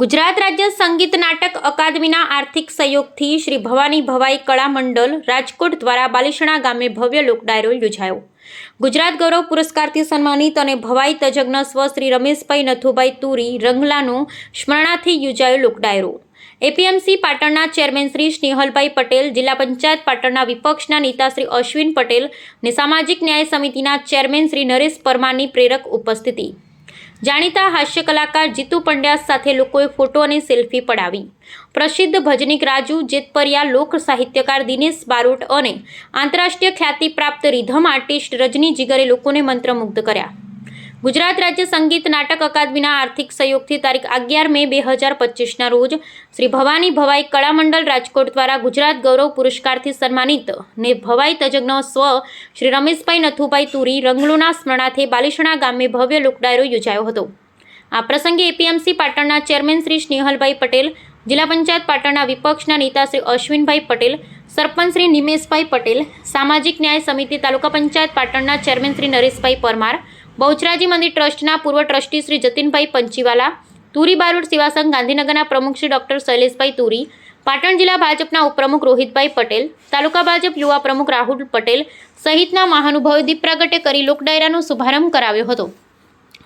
ગુજરાત રાજ્ય સંગીત નાટક અકાદમીના આર્થિક સહયોગથી શ્રી ભવાની ભવાઈ કળા મંડળ રાજકોટ દ્વારા બાલિશણા ગામે ભવ્ય લોક ડાયરો યોજાયો. ગુજરાત ગૌરવ પુરસ્કારથી સન્માનિત અને ભવાઈ તજજ્ઞ સ્વ શ્રી રમેશભાઈ નથુભાઈ તુરી રંગલાનો સ્મરણાથી યોજાયો લોક ડાયરો એપીએમસી પાટણના ચેરમેન શ્રી સ્નેહલભાઈ પટેલ, જિલ્લા પંચાયત પાટણના વિપક્ષના નેતા શ્રી અશ્વિન પટેલ અને સામાજિક ન્યાય સમિતિના ચેરમેન શ્રી નરેશ પરમારની પ્રેરક ઉપસ્થિતિ. જાણીતા હાસ્ય કલાકાર જીતુ પંડ્યા સાથે લોકોએ ફોટો અને સેલ્ફી પડાવી. પ્રસિદ્ધ ભજનિક રાજુ, જેતપરિયા, લોક સાહિત્યકાર દિનેશ બારોટ અને આંતરરાષ્ટ્રીય ખ્યાતિ પ્રાપ્ત રિધમ આર્ટિસ્ટ રજની જીગરે લોકોને મંત્રમુગ્ધ કર્યા. ગુજરાત રાજ્ય સંગીત નાટક અકાદમીના આર્થિક સહયોગથી તારીખ અગિયાર મે બે હજાર પચીસના રોજ શ્રી ભવાની ભવાઈ કળામંડળ રાજકોટ દ્વારા ગુજરાત ગૌરવ પુરસ્કારથી સન્માનિત ને ભવાઈ તજજ્ઞ સ્વ શ્રી રમેશભાઈ નથુભાઈ તુરી રંગલોના સ્મરણાર્થે બાલિશણા ગામે ભવ્ય લોકડાયરો યોજાયો હતો. આ પ્રસંગે એપીએમસી પાટણના ચેરમેન શ્રી સ્નેહલભાઈ પટેલ, જિલ્લા પંચાયત પાટણના વિપક્ષના નેતા શ્રી અશ્વિનભાઈ પટેલ, સરપંચ શ્રી નિમેશભાઈ પટેલ, સામાજિક ન્યાય સમિતિ તાલુકા પંચાયત પાટણના ચેરમેન શ્રી નરેશભાઈ પરમાર બહુચરાજી મંદિર ટ્રસ્ટના પૂર્વ ટ્રસ્ટી શ્રી જતીનભાઈ પંચીવાલા, તુરી બારોટ સેવાસંઘ ગાંધીનગરના પ્રમુખ શ્રી ડોક્ટર શૈલેષભાઈ તુરી, પાટણ જિલ્લા ભાજપના ઉપપ્રમુખ રોહિતભાઈ પટેલ, તાલુકા ભાજપ યુવા પ્રમુખ રાહુલ પટેલ સહિતના મહાનુભાવોએ દીપ પ્રાગટ્ય કરી લોકડાયરાનો શુભારંભ કરાવ્યો હતો.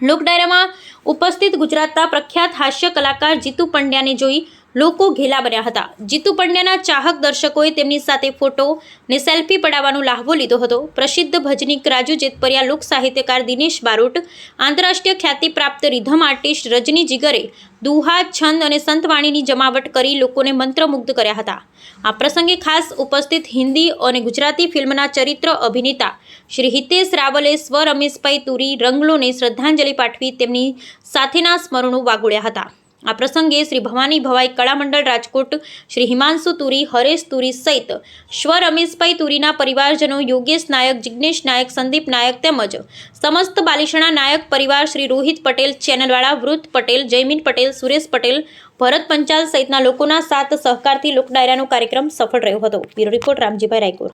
લોકડાયરામાં ઉપસ્થિત ગુજરાતના પ્રખ્યાત હાસ્ય કલાકાર જીતુ પંડ્યાને જોઈ લોકો ઘેલા બન્યા હતા. જીતુ પંડ્યાના ચાહક દર્શકોએ તેમની સાથે ફોટો ને સેલ્ફી પડાવવાનો લાહવો લીધો હતો. પ્રસિદ્ધ ભજનીક રાજુ જેતપરિયા લોક સાહિત્યકાર દિનેશ બારોટ, આંતરરાષ્ટ્રીય ખ્યાતિ પ્રાપ્ત રિધમ આર્ટિસ્ટ રજની જીગરે, દુહા, છંદ અને સંતવાણીની જમાવટ કરી લોકોને મંત્રમુગ્ધ કર્યા હતા. આ પ્રસંગે ખાસ ઉપસ્થિત હિન્દી અને ગુજરાતી ફિલ્મના ચરિત્ર અભિનેતા શ્રી હિતેશ રાવલે સ્વ રમેશભાઈ તુરી રંગલોને શ્રદ્ધાંજલિ પાઠવી તેમની સાથેના સ્મરણો વાગોળ્યા હતા. આ પ્રસંગે શ્રી ભવાની ભવાઈ કળા મંડળ રાજકોટ, શ્રી હિમાંશુ તુરી, હરેશ તુરી સહિત સ્વ રમેશભાઈ તુરીના પરિવારજનો, યોગેશ નાયક જિજ્ઞેશ નાયક, સંદીપ નાયક તેમજ સમસ્ત બાલિશણા નાયક પરિવાર શ્રી રોહિત પટેલ ચેનલવાળા, વૃદ્ધ પટેલ, જયમીન પટેલ, સુરેશ પટેલ, ભરત પંચાલ સહિતના લોકોના સાથ સહકારથી લોકડાયરાનો કાર્યક્રમ સફળ રહ્યો હતો. Bureau report Ramjibhai Raykor